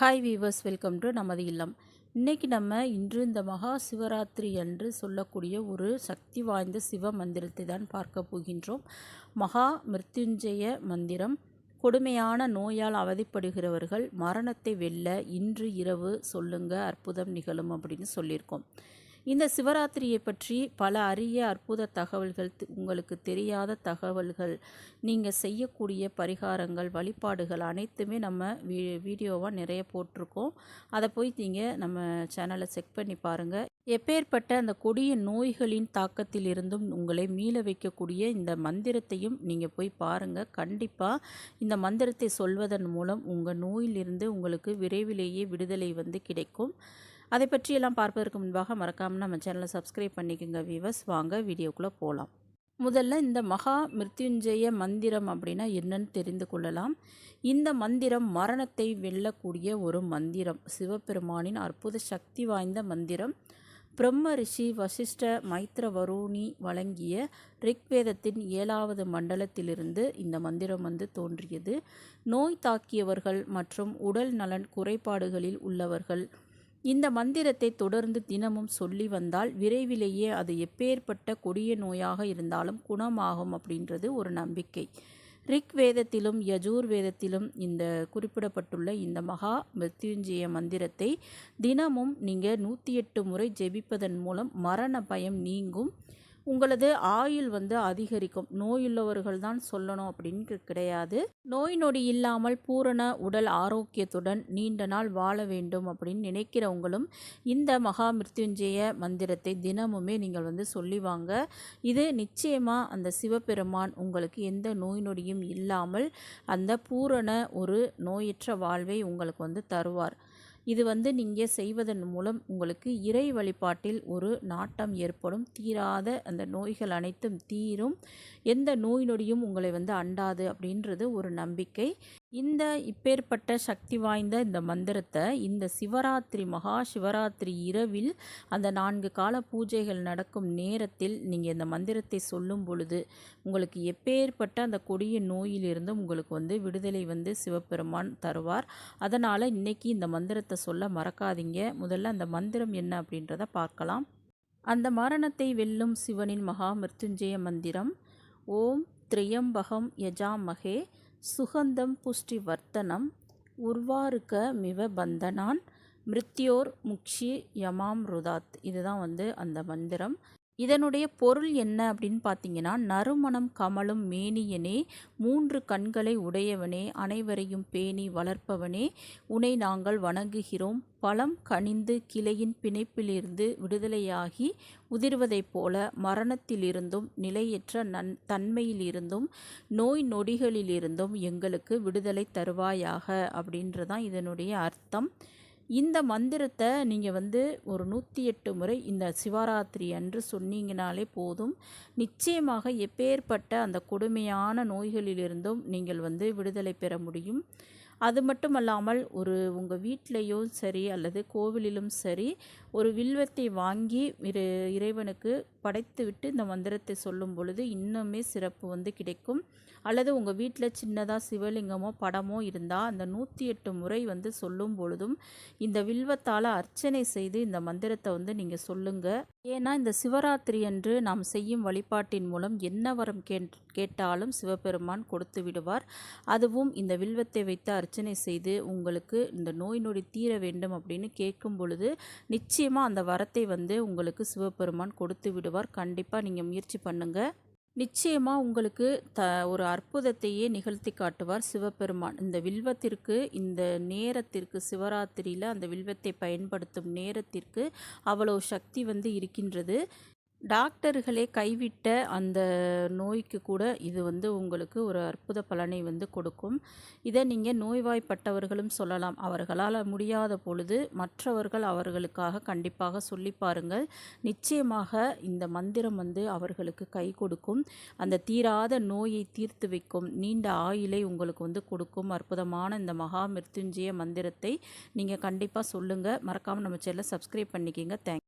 Hi viewers welcome to நமது இல்லம். இன்னைக்கு நம்ம இன்று இந்த மகா சிவராத்திரி என்று சொல்லக்கூடிய ஒரு சக்தி வாய்ந்த சிவ மந்திரத்தை தான் பார்க்க போகின்றோம். மகா மிருத்யுஞ்சய மந்திரம் கொடுமையான நோயால் அவதிப்படுகிறவர்கள் மரணத்தை வெல்ல இன்று இரவு சொல்லுங்க அற்புதம் நிகழும் அப்படின்னு சொல்லியிருக்கோம். இந்த சிவராத்திரியை பற்றி பல அரிய அற்புத தகவல்கள் உங்களுக்கு தெரியாத தகவல்கள் நீங்கள் செய்யக்கூடிய பரிகாரங்கள் வழிபாடுகள் அனைத்துமே நம்ம வீ வீடியோவாக நிறைய போட்டிருக்கோம். அதை போய் நீங்கள் நம்ம சேனலை செக் பண்ணி பாருங்கள் எப்பேற்பட்ட அந்த கொடிய நோய்களின் தாக்கத்தில் இருந்தும் உங்களை மீள வைக்கக்கூடிய இந்த மந்திரத்தையும் நீங்கள் போய் பாருங்கள் கண்டிப்பாக இந்த மந்திரத்தை சொல்வதன் மூலம் உங்கள் நோயிலிருந்து உங்களுக்கு விரைவிலேயே விடுதலை வந்து கிடைக்கும். அதை பற்றியெல்லாம் பார்ப்பதற்கு முன்பாக மறக்காமல் நம்ம சேனலை சப்ஸ்கிரைப் பண்ணிக்கோங்க வீவர்ஸ் வாங்க வீடியோக்குள்ளே போகலாம் முதல்ல இந்த மகா மிருத்யுஞ்சய மந்திரம் அப்படின்னா என்னன்னு தெரிந்து கொள்ளலாம். இந்த மந்திரம் மரணத்தை வெல்லக்கூடிய ஒரு மந்திரம். சிவபெருமானின் அற்புத சக்தி வாய்ந்த மந்திரம். பிரம்ம ரிஷி வசிஷ்ட மைத்ர வருணி வழங்கிய ரிக்வேதத்தின் ஏழாவது மண்டலத்திலிருந்து இந்த மந்திரம் வந்து தோன்றியது. நோய் தாக்கியவர்கள் மற்றும் உடல் நலன் குறைபாடுகளில் உள்ளவர்கள் இந்த மந்திரத்தை தொடர்ந்து தினமும் சொல்லி வந்தால் விரைவிலேயே அது எப்பேற்பட்ட கொடிய நோயாக இருந்தாலும் குணமாகும் அப்படின்றது ஒரு நம்பிக்கை. ரிக் வேதத்திலும் யஜூர் வேதத்திலும் இந்த குறிப்பிடப்பட்டுள்ள இந்த மகா மிருத்யுஞ்சய மந்திரத்தை தினமும் நீங்கள் நூற்றி எட்டு முறை ஜெபிப்பதன் மூலம் மரண பயம் நீங்கும். உங்களது ஆயுள் வந்து அதிகரிக்கும். நோயுள்ளவர்கள் தான் சொல்லணும் அப்படின்னு கிடையாது. நோய் நொடி இல்லாமல் பூரண உடல் ஆரோக்கியத்துடன் நீண்ட நாள் வாழ வேண்டும் அப்படின்னு நினைக்கிறவங்களும் இந்த மகா மிருத்யுஞ்சய மந்திரத்தை தினமுமே நீங்கள் வந்து சொல்லிவாங்க இது நிச்சயமாக அந்த சிவபெருமான் உங்களுக்கு எந்த நோய் நொடியும் இல்லாமல் அந்த பூரண ஒரு நோயற்ற வாழ்வை உங்களுக்கு வந்து தருவார். இது வந்து நீங்கள் செய்வதன் மூலம் உங்களுக்கு இறை வழிபாட்டில் ஒரு நாட்டம் ஏற்படும். தீராத அந்த நோய்கள் அனைத்தும் தீரும். எந்த நோய் நொடியும் உங்களை வந்து அண்டாது அப்படின்றது ஒரு நம்பிக்கை. இந்த இப்பேற்பட்ட சக்தி வாய்ந்த இந்த மந்திரத்தை இந்த சிவராத்திரி மகா சிவராத்திரி இரவில் அந்த நான்கு கால பூஜைகள் நடக்கும் நேரத்தில் நீங்கள் இந்த மந்திரத்தை சொல்லும் பொழுது உங்களுக்கு எப்பேற்பட்ட அந்த கொடிய நோயிலிருந்து உங்களுக்கு வந்து விடுதலை வந்து சிவபெருமான் தருவார். அதனால் இன்னைக்கு இந்த மந்திரத்தை சொல்ல மறக்காதீங்க. முதல்ல அந்த மந்திரம் என்ன அப்படின்றத பார்க்கலாம். அந்த மரணத்தை வெல்லும் சிவனின் மகா மிருத்யுஞ்சய மந்திரம். ஓம் திரியம்பகம் யஜாமகே. சுகந்தம் புஷ்டி வர்த்தனம் உர்வாருக்க மிவ பந்தனான் மிருத்யோர் முக்ஷி யமாம் ருதாத் இதுதான் வந்து அந்த மந்திரம். இதனுடைய பொருள் என்ன அப்படின்னு பார்த்தீங்கன்னா நறுமணம் கமலும் மேனியனே மூன்று கண்களை உடையவனே அனைவரையும் பேணி வளர்ப்பவனே உனை நாங்கள் வணங்குகிறோம். பழம் கனிந்து கிளையின் பிணைப்பிலிருந்து விடுதலையாகி உதிர்வதைப் போல மரணத்திலிருந்தும் நிலையற்ற நன் தன்மையிலிருந்தும் நோய் நொடிகளிலிருந்தும் எங்களுக்கு விடுதலை தருவாயாக அப்படின்றதான் இதனுடைய அர்த்தம். இந்த மந்திரத்தை நீங்கள் வந்து ஒரு நூற்றி எட்டு முறை இந்த சிவராத்திரி அன்று சொன்னீங்கனாலே போதும். நிச்சயமாக எப்பேற்பட்ட அந்த கொடுமையான நோய்களிலிருந்தும் நீங்கள் வந்து விடுதலை பெற முடியும். அது மட்டும் அல்லாமல் ஒரு உங்கள் வீட்லேயும் சரி அல்லது கோவிலிலும் சரி ஒரு வில்வத்தை வாங்கி இறை இறைவனுக்கு படைத்து விட்டு இந்த மந்திரத்தை சொல்லும் பொழுது இன்னுமே சிறப்பு வந்து கிடைக்கும். அல்லது உங்கள் வீட்டில் சின்னதாக சிவலிங்கமோ படமோ இருந்தால் அந்த நூற்றி எட்டு முறை வந்து சொல்லும் பொழுதும் இந்த வில்வத்தால் அர்ச்சனை செய்து இந்த மந்திரத்தை வந்து நீங்கள் சொல்லுங்கள் ஏன்னா இந்த சிவராத்திரி அன்று நாம் செய்யும் வழிபாட்டின் மூலம் என்ன வரம் கேட்டாலும் சிவபெருமான் கொடுத்து விடுவார். அதுவும் இந்த வில்வத்தை வைத்து அர்ச்சனை செய்து உங்களுக்கு இந்த நோய் நொடி தீர வேண்டும் அப்படின்னு கேட்கும் பொழுது நிச்சயமாக அந்த வரத்தை வந்து உங்களுக்கு சிவபெருமான் கொடுத்து விடுவார். கண்டிப்பாக நீங்கள் முயற்சி பண்ணுங்கள் நிச்சயமாக உங்களுக்கு த ஒரு அற்புதத்தையே நிகழ்த்தி காட்டுவார் சிவபெருமான். இந்த வில்வத்திற்கு இந்த நேரத்திற்கு சிவராத்திரியில் அந்த வில்வத்தை பயன்படுத்தும் நேரத்திற்கு அவ்வளோ சக்தி வந்து இருக்கின்றது. டாக்டர்களே கைவிட்ட அந்த நோய்க்கு கூட இது வந்து உங்களுக்கு ஒரு அற்புத பலனை வந்து கொடுக்கும். இதை நீங்கள் நோய்வாய்ப்பட்டவர்களும் சொல்லலாம். அவர்களால் முடியாத பொழுது மற்றவர்கள் அவர்களுக்காக கண்டிப்பாக சொல்லி பாருங்கள். நிச்சயமாக இந்த மந்திரம் வந்து அவர்களுக்கு கை கொடுக்கும். அந்த தீராத நோயை தீர்த்து வைக்கும் நீண்ட ஆயுளை உங்களுக்கு வந்து கொடுக்கும். அற்புதமான இந்த மகா மிருத்யுஞ்சய மந்திரத்தை நீங்கள் கண்டிப்பாக சொல்லுங்கள் மறக்காமல் நம்ம சேனலை சப்ஸ்கிரைப் பண்ணிக்கிங்க. தேங்க்